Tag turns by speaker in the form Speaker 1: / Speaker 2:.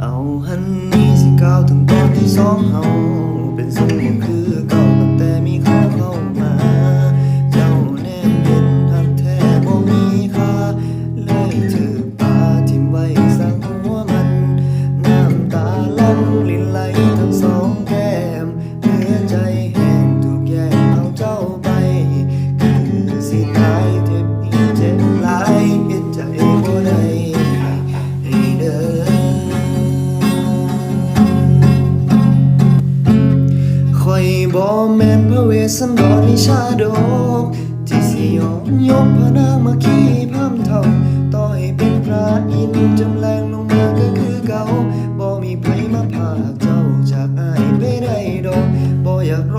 Speaker 1: เอาหันนี้สิก้าวถึงตอนที่สองเฮา บ่แม่นพระเวสสันดรวิชาดก ที่สิยอมยกพระนางมาขี้พามเท่า ต่อให้เป็นพระอินทร์จำแรงลงมาก็คือเก่าบ่มีไผมาพาเจ้